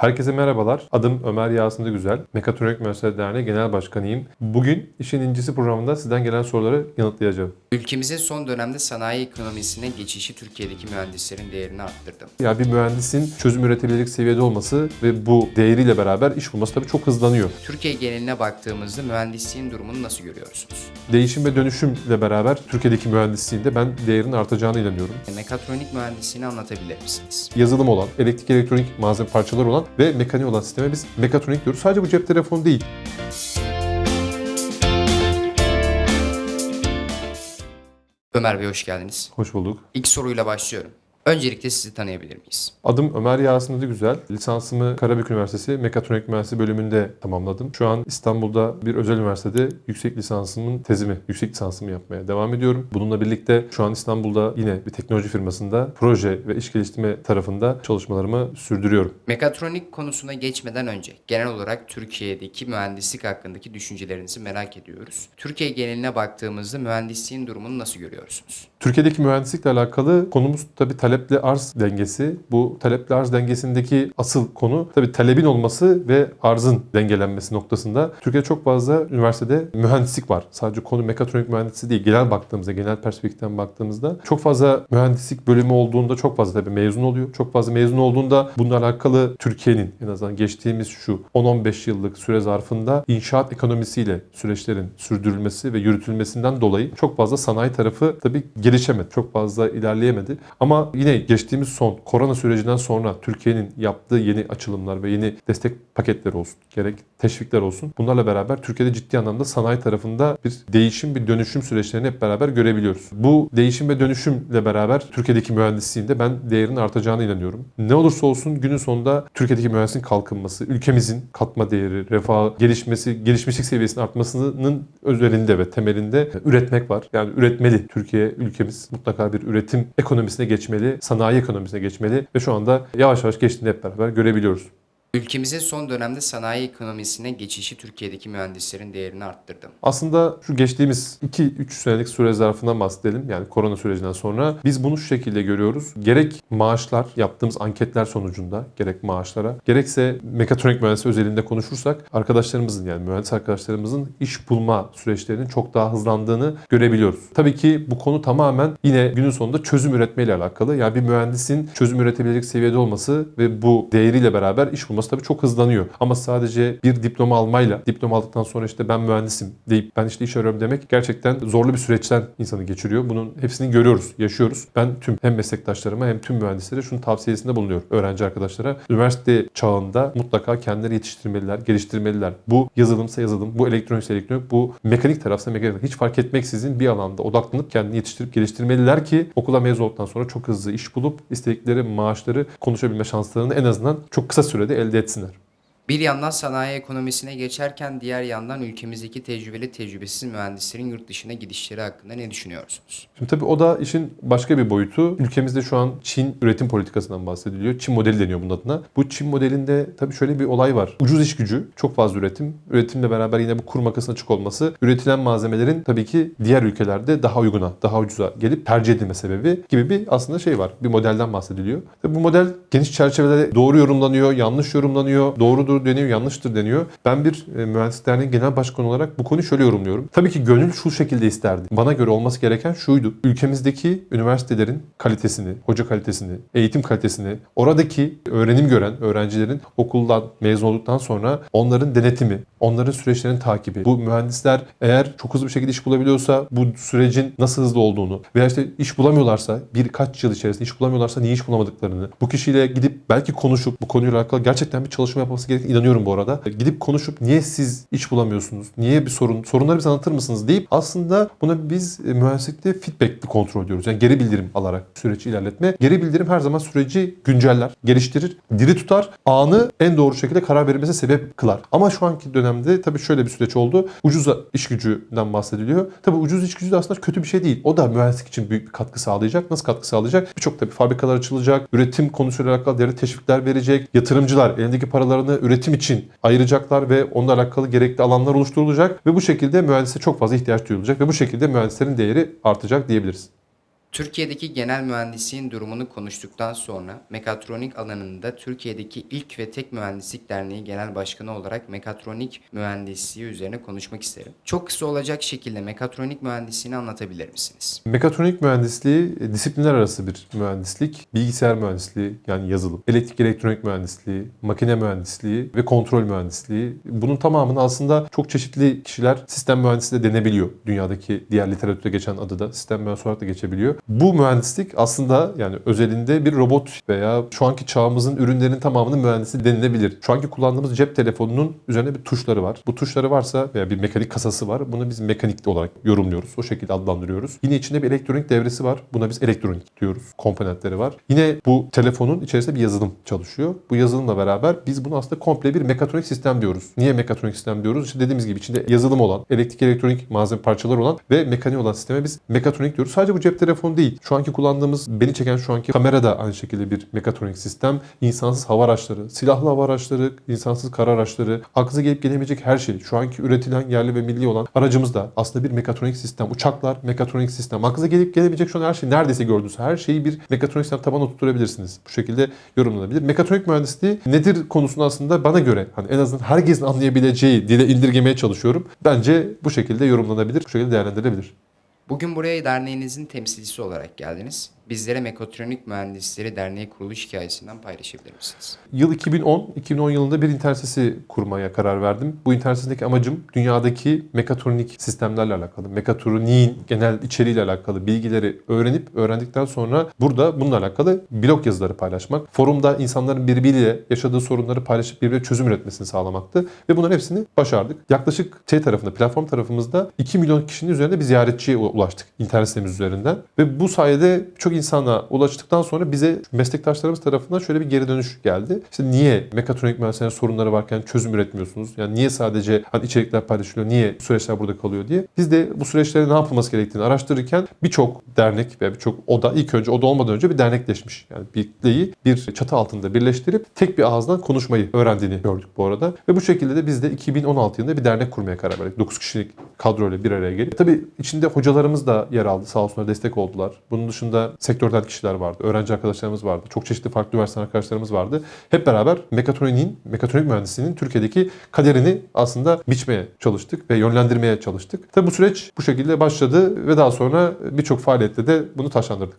Herkese merhabalar. Adım Ömer Yasin'de Güzel. Mekatronik Mühendisleri Derneği Genel Başkanıyım. Bugün işin incisi programında sizden gelen soruları yanıtlayacağım. Ülkemizin son dönemde sanayi ekonomisine geçişi Türkiye'deki mühendislerin değerini arttırdı. Ya bir mühendisin çözüm üretebilecek seviyede olması ve bu değeriyle beraber iş bulması tabii çok hızlanıyor. Türkiye geneline baktığımızda mühendisliğin durumunu nasıl görüyorsunuz? Değişim ve dönüşümle beraber Türkiye'deki mühendisliğin de ben değerinin artacağına inanıyorum. Mekatronik mühendisliğini anlatabilir misiniz? Yazılım olan, elektrik elektronik malzeme parçaları olan ve mekaniği olan sisteme biz mekatronik diyoruz. Sadece bu cep telefonu değil. Ömer Bey hoş geldiniz. Hoş bulduk. İlk soruyla başlıyorum. Öncelikle sizi tanıyabilir miyiz? Adım Ömer Yasin Adı Güzel. Lisansımı Karabük Üniversitesi Mekatronik Mühendisliği bölümünde tamamladım. Şu an İstanbul'da bir özel üniversitede yüksek lisansımın tezimi, yüksek lisansımı yapmaya devam ediyorum. Bununla birlikte şu an İstanbul'da yine bir teknoloji firmasında proje ve iş geliştirme tarafında çalışmalarımı sürdürüyorum. Mekatronik konusuna geçmeden önce genel olarak Türkiye'deki mühendislik hakkındaki düşüncelerinizi merak ediyoruz. Türkiye geneline baktığımızda mühendisliğin durumunu nasıl görüyorsunuz? Türkiye'deki mühendislikle alakalı konumuz tabii taleple arz dengesi. Bu taleple arz dengesindeki asıl konu tabii talebin olması ve arzın dengelenmesi noktasında. Türkiye'de çok fazla üniversitede mühendislik var. Sadece konu mekatronik mühendisi değil. Genel baktığımızda, genel perspektiften baktığımızda çok fazla mühendislik bölümü olduğunda çok fazla tabii mezun oluyor. Çok fazla mezun olduğunda bununla alakalı Türkiye'nin en azından geçtiğimiz şu 10-15 yıllık süre zarfında inşaat ekonomisiyle süreçlerin sürdürülmesi ve yürütülmesinden dolayı çok fazla sanayi tarafı tabii gelişemedi. Çok fazla ilerleyemedi. Ama yine geçtiğimiz son korona sürecinden sonra Türkiye'nin yaptığı yeni açılımlar ve yeni destek paketleri olsun, gerek teşvikler olsun. Bunlarla beraber Türkiye'de ciddi anlamda sanayi tarafında bir değişim, bir dönüşüm süreçlerini hep beraber görebiliyoruz. Bu değişim ve dönüşümle beraber Türkiye'deki mühendisliğin de ben değerinin artacağına inanıyorum. Ne olursa olsun günün sonunda Türkiye'deki mühendisliğin kalkınması, ülkemizin katma değeri, refah, gelişmesi, gelişmişlik seviyesinin artmasının üzerinde ve temelinde üretmek var. Yani üretmeli. Türkiye ülkemiz mutlaka bir üretim ekonomisine geçmeli, sanayi ekonomisine geçmeli ve şu anda yavaş yavaş geçtiğini hep beraber görebiliyoruz. Ülkemizin son dönemde sanayi ekonomisine geçişi Türkiye'deki mühendislerin değerini arttırdı. Aslında şu geçtiğimiz 2-3 senelik süre zarfından bahsedelim. Yani korona sürecinden sonra biz bunu şu şekilde görüyoruz. Gerek maaşlar yaptığımız anketler sonucunda gerek maaşlara gerekse mekatronik mühendisi özelinde konuşursak arkadaşlarımızın yani mühendis arkadaşlarımızın iş bulma süreçlerinin çok daha hızlandığını görebiliyoruz. Tabii ki bu konu tamamen yine günün sonunda çözüm üretmeyle alakalı. Yani bir mühendisin çözüm üretebilecek seviyede olması ve bu değeriyle beraber iş bulması tabii çok hızlanıyor. Ama sadece bir diploma almayla, diploma aldıktan sonra işte ben mühendisim deyip ben işte iş arıyorum demek gerçekten zorlu bir süreçten insanı geçiriyor. Bunun hepsini görüyoruz, yaşıyoruz. Ben tüm hem meslektaşlarıma hem tüm mühendislere şunu tavsiyesinde bulunuyorum. Öğrenci arkadaşlara üniversite çağında mutlaka kendileri yetiştirmeliler, geliştirmeliler. Bu yazılımsa yazılım, bu elektronikse elektronik, bu mekanik tarafsa mekanik. Hiç fark etmeksizin bir alanda odaklanıp kendini yetiştirip geliştirmeliler ki okula mezun olduktan sonra çok hızlı iş bulup istedikleri maaşları konuşabilme şanslarını en azından çok kısa sürede elde etsinler. Bir yandan sanayi ekonomisine geçerken diğer yandan ülkemizdeki tecrübeli tecrübesiz mühendislerin yurt dışına gidişleri hakkında ne düşünüyorsunuz? Şimdi tabii o da işin başka bir boyutu. Ülkemizde şu an Çin üretim politikasından bahsediliyor. Çin modeli deniyor bunun adına. Bu Çin modelinde tabii şöyle bir olay var. Ucuz iş gücü, çok fazla üretim. Üretimle beraber yine bu kur makasına açık olması. Üretilen malzemelerin tabii ki diğer ülkelerde daha uyguna, daha ucuza gelip tercih edilme sebebi gibi bir aslında şey var. Bir modelden bahsediliyor. Tabii bu model geniş çerçevede doğru yorumlanıyor, yanlış yorumlanıyor, doğrudur deniyor, yanlıştır deniyor. Ben bir e, mühendislik derneği genel başkanı olarak bu konuyu şöyle yorumluyorum. Tabii ki gönül şu şekilde isterdi. Bana göre olması gereken şuydu. Ülkemizdeki üniversitelerin kalitesini, hoca kalitesini, eğitim kalitesini, oradaki öğrenim gören öğrencilerin okuldan mezun olduktan sonra onların denetimi, onların süreçlerinin takibi. Bu mühendisler eğer çok hızlı bir şekilde iş bulabiliyorsa bu sürecin nasıl hızlı olduğunu veya işte iş bulamıyorlarsa birkaç yıl içerisinde iş bulamıyorlarsa niye iş bulamadıklarını bu kişiyle gidip belki konuşup bu konuyla alakalı gerçekten bir çalışma yapması gerektiğine inanıyorum bu arada. Gidip konuşup niye siz iş bulamıyorsunuz? Niye bir sorun? Sorunları bize anlatır mısınız? deyip aslında buna biz e, mühendislikte feedback kontrol diyoruz. Yani geri bildirim alarak süreci ilerletme. Geri bildirim her zaman süreci günceller, geliştirir, diri tutar, anı en doğru şekilde karar verilmesine sebep kılar. Ama şu anki dönemde tabii şöyle bir süreç oldu. Ucuz iş gücünden bahsediliyor. Tabii ucuz iş gücü de aslında kötü bir şey değil. O da mühendislik için büyük bir katkı sağlayacak. Nasıl katkı sağlayacak? Birçok tabii fabrikalar açılacak. Üretim konusuyla alakalı devlet teşvikler verecek. Yatırımcılar elindeki paralarını üretim için ayıracaklar ve onunla alakalı gerekli alanlar oluşturulacak ve bu şekilde mühendise çok fazla ihtiyaç duyulacak ve bu şekilde mühendislerin değeri artacak diyebiliriz. Türkiye'deki genel mühendisliğin durumunu konuştuktan sonra mekatronik alanında Türkiye'deki ilk ve tek mühendislik derneği genel başkanı olarak mekatronik mühendisliği üzerine konuşmak isterim. Çok kısa olacak şekilde mekatronik mühendisliğini anlatabilir misiniz? Mekatronik mühendisliği e, disiplinler arası bir mühendislik. Bilgisayar mühendisliği yani yazılım, elektrik elektronik mühendisliği, makine mühendisliği ve kontrol mühendisliği. Bunun tamamını aslında çok çeşitli kişiler sistem mühendisliği de denebiliyor. Dünyadaki diğer literatüre geçen adı da sistem mühendisliği olarak da geçebiliyor. Bu mühendislik aslında yani özelinde bir robot veya şu anki çağımızın ürünlerinin tamamının mühendisliği denilebilir. Şu anki kullandığımız cep telefonunun üzerinde bir tuşları var. Bu tuşları varsa veya bir mekanik kasası var. Bunu biz mekanik olarak yorumluyoruz. O şekilde adlandırıyoruz. Yine içinde bir elektronik devresi var. Buna biz elektronik diyoruz. Komponentleri var. Yine bu telefonun içerisinde bir yazılım çalışıyor. Bu yazılımla beraber biz bunu aslında komple bir mekatronik sistem diyoruz. Niye mekatronik sistem diyoruz? İşte dediğimiz gibi içinde yazılım olan, elektrik elektronik malzeme parçaları olan ve mekaniği olan sisteme biz mekatronik diyoruz. Sadece bu cep telefonu değil. Şu anki kullandığımız, beni çeken şu anki kamera da aynı şekilde bir mekatronik sistem. İnsansız hava araçları, silahlı hava araçları, insansız kara araçları, aklınıza gelip gelemeyecek her şey. Şu anki üretilen yerli ve milli olan aracımız da aslında bir mekatronik sistem. Uçaklar mekatronik sistem. Aklınıza gelip gelemeyecek şu an her şey neredeyse gördüğünüz her şeyi bir mekatronik sistem tabana tutturabilirsiniz. Bu şekilde yorumlanabilir. Mekatronik mühendisliği nedir konusunda aslında bana göre hani en azından herkesin anlayabileceği dile indirgemeye çalışıyorum. Bence bu şekilde yorumlanabilir, bu şekilde değerlendirilebilir. Bugün buraya derneğinizin temsilcisi olarak geldiniz. Bizlere Mekatronik Mühendisleri Derneği kuruluş hikayesinden paylaşabilir misiniz? Yıl 2010, 2010 yılında bir internet sitesi kurmaya karar verdim. Bu internet sitesindeki amacım dünyadaki mekatronik sistemlerle alakalı, mekatroniğin genel içeriğiyle alakalı bilgileri öğrenip öğrendikten sonra burada bununla alakalı blog yazıları paylaşmak. Forumda insanların birbiriyle yaşadığı sorunları paylaşıp birbirine çözüm üretmesini sağlamaktı. Ve bunların hepsini başardık. Yaklaşık şey tarafında, platform tarafımızda 2 milyon kişinin üzerinde bir ziyaretçiye ulaştık internet sitemiz üzerinden. Ve bu sayede çok insana ulaştıktan sonra bize meslektaşlarımız tarafından şöyle bir geri dönüş geldi. İşte niye mekatronik mühendislerin sorunları varken çözüm üretmiyorsunuz? Yani niye sadece hani içerikler paylaşılıyor, niye süreçler burada kalıyor diye. Biz de bu süreçlere ne yapılması gerektiğini araştırırken birçok dernek veya birçok oda ilk önce oda olmadan önce bir dernekleşmiş. Yani birliği bir çatı altında birleştirip tek bir ağızdan konuşmayı öğrendiğini gördük bu arada. Ve bu şekilde de biz de 2016 yılında bir dernek kurmaya karar verdik. 9 kişilik kadroyla bir araya gelip. Tabii içinde hocalarımız da yer aldı. Sağ olsunlar destek oldular. Bunun dışında sektörden kişiler vardı. Öğrenci arkadaşlarımız vardı. Çok çeşitli farklı üniversite arkadaşlarımız vardı. Hep beraber mekatroniğin, mekatronik mühendisliğinin Türkiye'deki kaderini aslında biçmeye çalıştık ve yönlendirmeye çalıştık. Tabii bu süreç bu şekilde başladı ve daha sonra birçok faaliyette de bunu taşlandırdık.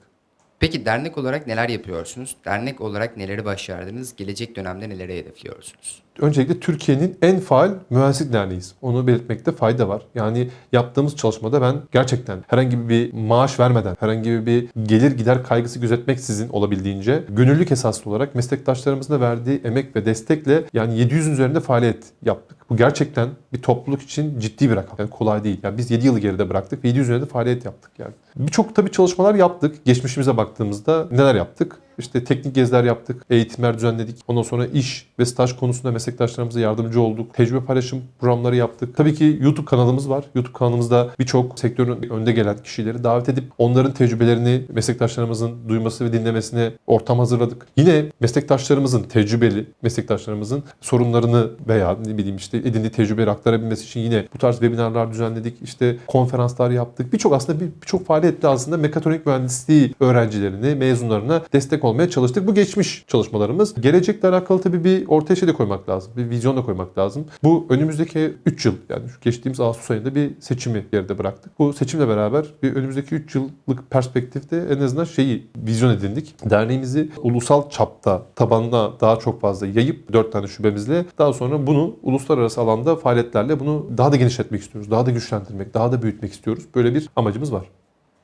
Peki dernek olarak neler yapıyorsunuz? Dernek olarak neleri başardınız? Gelecek dönemde neleri hedefliyorsunuz? Öncelikle Türkiye'nin en faal mühendislik derneğiyiz. Onu belirtmekte fayda var. Yani yaptığımız çalışmada ben gerçekten herhangi bir maaş vermeden, herhangi bir gelir gider kaygısı gözetmeksizin olabildiğince gönüllülük esaslı olarak meslektaşlarımızın da verdiği emek ve destekle yani 700'ün üzerinde faaliyet yaptık. Bu gerçekten bir topluluk için ciddi bir rakam. Yani kolay değil. Yani biz 7 yılı geride bıraktık ve 700 üzerinde faaliyet yaptık yani. Birçok tabii çalışmalar yaptık. Geçmişimize baktığımızda neler yaptık? İşte teknik geziler yaptık, eğitimler düzenledik. Ondan sonra iş ve staj konusunda meslektaşlarımıza yardımcı olduk. Tecrübe paylaşım programları yaptık. Tabii ki YouTube kanalımız var. YouTube kanalımızda birçok sektörün önde gelen kişileri davet edip onların tecrübelerini meslektaşlarımızın duyması ve dinlemesine ortam hazırladık. Yine meslektaşlarımızın, tecrübeli meslektaşlarımızın sorunlarını veya ne bileyim işte edindiği tecrübeleri aktarabilmesi için yine bu tarz webinarlar düzenledik. İşte konferanslar yaptık. Birçok aslında bir- birçok faaliyetle aslında mekatronik mühendisliği öğrencilerini, mezunlarına destek olmaya çalıştık. Bu geçmiş çalışmalarımız. Gelecekle alakalı tabii bir ortaya şey de koymak lazım. Bir vizyon da koymak lazım. Bu önümüzdeki 3 yıl yani şu geçtiğimiz Ağustos ayında bir seçimi geride bıraktık. Bu seçimle beraber bir önümüzdeki 3 yıllık perspektifte en azından şeyi vizyon edindik. Derneğimizi ulusal çapta tabanına daha çok fazla yayıp 4 tane şubemizle daha sonra bunu uluslararası alanda faaliyetlerle bunu daha da genişletmek istiyoruz. Daha da güçlendirmek, daha da büyütmek istiyoruz. Böyle bir amacımız var.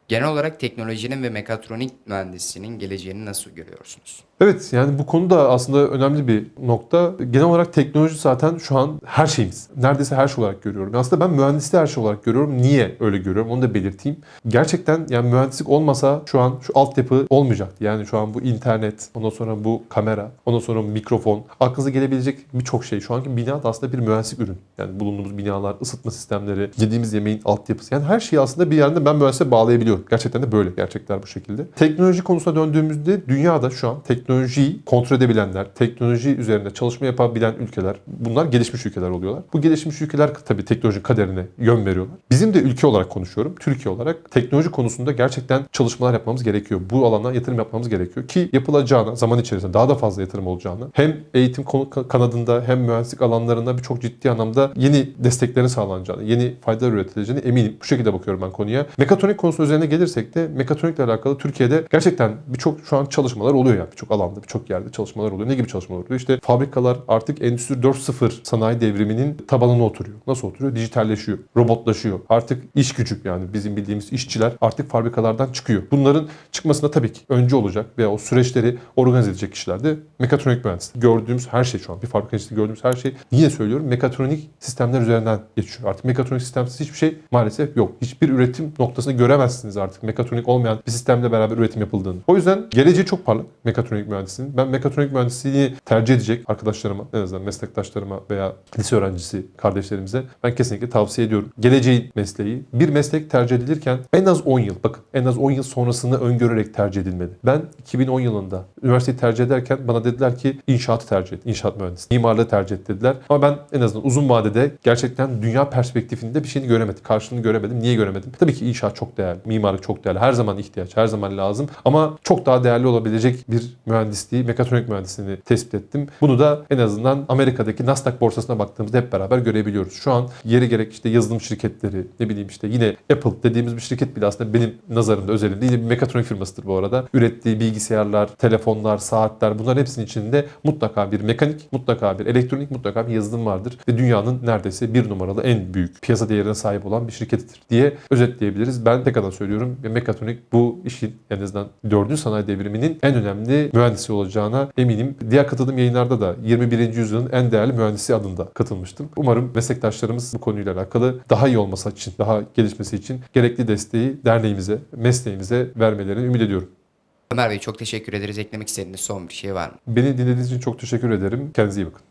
Genel olarak teknolojinin ve mekatronik mühendisliğinin geleceğini nasıl görüyorsunuz? Evet yani bu konuda aslında önemli bir nokta. Genel olarak teknoloji zaten şu an her şeyimiz. Neredeyse her şey olarak görüyorum. Aslında ben mühendisliği her şey olarak görüyorum. Niye öyle görüyorum onu da belirteyim. Gerçekten yani mühendislik olmasa şu an şu altyapı olmayacaktı. Yani şu an bu internet, ondan sonra bu kamera, ondan sonra mikrofon. Aklınıza gelebilecek birçok şey. Şu anki bina da aslında bir mühendislik ürün. Yani bulunduğumuz binalar, ısıtma sistemleri, yediğimiz yemeğin altyapısı. Yani her şeyi aslında bir yerden ben mühendisliğe bağlayabiliyorum. Gerçekten de böyle. Gerçekler bu şekilde. Teknoloji konusuna döndüğümüzde dünyada şu an teknoloji teknolojiyi kontrol edebilenler, teknoloji üzerinde çalışma yapabilen ülkeler, bunlar gelişmiş ülkeler oluyorlar. Bu gelişmiş ülkeler tabii teknoloji kaderine yön veriyorlar. Bizim de ülke olarak konuşuyorum. Türkiye olarak teknoloji konusunda gerçekten çalışmalar yapmamız gerekiyor. Bu alana yatırım yapmamız gerekiyor ki yapılacağına, zaman içerisinde daha da fazla yatırım olacağını hem eğitim kanadında hem mühendislik alanlarında birçok ciddi anlamda yeni desteklerin sağlanacağını, yeni faydalar üretileceğine eminim. Bu şekilde bakıyorum ben konuya. Mekatronik konusu üzerine gelirsek de mekatronikle alakalı Türkiye'de gerçekten birçok şu an çalışmalar oluyor yani. Birçok alanda, birçok yerde çalışmalar oluyor. Ne gibi çalışmalar oluyor? İşte fabrikalar artık Endüstri 4.0 sanayi devriminin tabanına oturuyor. Nasıl oturuyor? Dijitalleşiyor, robotlaşıyor. Artık iş gücü yani bizim bildiğimiz işçiler artık fabrikalardan çıkıyor. Bunların çıkmasında tabii ki önce olacak veya o süreçleri organize edecek kişiler de mekatronik mühendisleri. Gördüğümüz her şey şu an bir fabrika içinde gördüğümüz her şey yine söylüyorum mekatronik sistemler üzerinden geçiyor. Artık mekatronik sistemsiz hiçbir şey maalesef yok. Hiçbir üretim noktasını göremezsiniz artık mekatronik olmayan bir sistemle beraber üretim yapıldığını. O yüzden geleceği çok parlak mekatronik mühendisliğinin. Ben mekatronik mühendisliğini tercih edecek arkadaşlarıma, en azından meslektaşlarıma veya lise öğrencisi kardeşlerimize ben kesinlikle tavsiye ediyorum. Geleceğin mesleği. Bir meslek tercih edilirken en az 10 yıl, bakın en az 10 yıl sonrasını öngörerek tercih edilmeli. Ben 2010 yılında üniversiteyi tercih ederken bana dediler ki inşaatı tercih et, inşaat mühendisi, mimarlığı tercih et dediler. Ama ben en azından uzun vadede gerçekten dünya perspektifinde bir şeyini göremedim. Karşılığını göremedim. Niye göremedim? Tabii ki inşaat çok değerli, mimarlık çok değerli. Her zaman ihtiyaç, her zaman lazım. Ama çok daha değerli olabilecek bir mühendisliği, mekatronik mühendisliğini tespit ettim. Bunu da en azından Amerika'daki Nasdaq borsasına baktığımızda hep beraber görebiliyoruz. Şu an yeri gerek işte yazılım şirketleri, ne bileyim işte yine Apple dediğimiz bir şirket bile aslında benim nazarımda özelinde yine bir mekatronik firmasıdır bu arada. Ürettiği bilgisayarlar, telefonlar, saatler bunların hepsinin içinde mutlaka bir mekanik, mutlaka bir elektronik, mutlaka bir yazılım vardır. Ve dünyanın neredeyse bir numaralı en büyük piyasa değerine sahip olan bir şirketidir diye özetleyebiliriz. Ben tekrardan söylüyorum ve mekatronik bu işin en azından 4. sanayi devriminin en önemli mühendisi olacağına eminim. Diğer katıldığım yayınlarda da 21. yüzyılın en değerli mühendisi adında katılmıştım. Umarım meslektaşlarımız bu konuyla alakalı daha iyi olması için, daha gelişmesi için gerekli desteği derneğimize, mesleğimize vermelerini ümit ediyorum. Ömer Bey çok teşekkür ederiz. Eklemek istediğiniz son bir şey var mı? Beni dinlediğiniz için çok teşekkür ederim. Kendinize iyi bakın.